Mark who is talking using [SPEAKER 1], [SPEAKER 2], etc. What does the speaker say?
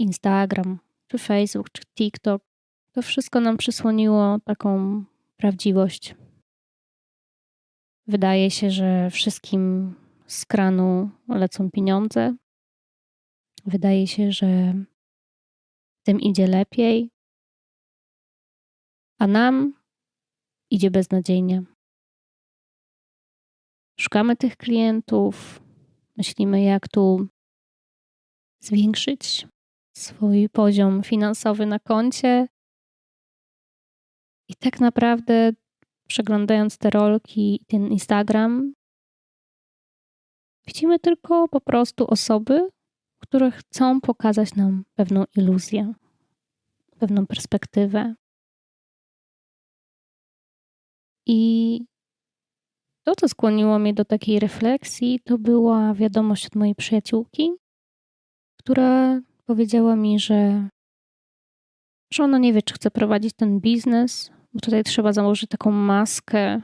[SPEAKER 1] Instagram, czy Facebook, czy TikTok, to wszystko nam przysłoniło taką prawdziwość. Wydaje się, że wszystkim z kranu lecą pieniądze. Wydaje się, że tym idzie lepiej, a nam idzie beznadziejnie. Szukamy tych klientów, myślimy, jak tu zwiększyć swój poziom finansowy na koncie. I tak naprawdę, przeglądając te rolki i ten Instagram, widzimy tylko po prostu osoby, które chcą pokazać nam pewną iluzję, pewną perspektywę. I to, co skłoniło mnie do takiej refleksji, to była wiadomość od mojej przyjaciółki, która powiedziała mi, że, że ona nie wie, czy chce prowadzić ten biznes, bo tutaj trzeba założyć taką maskę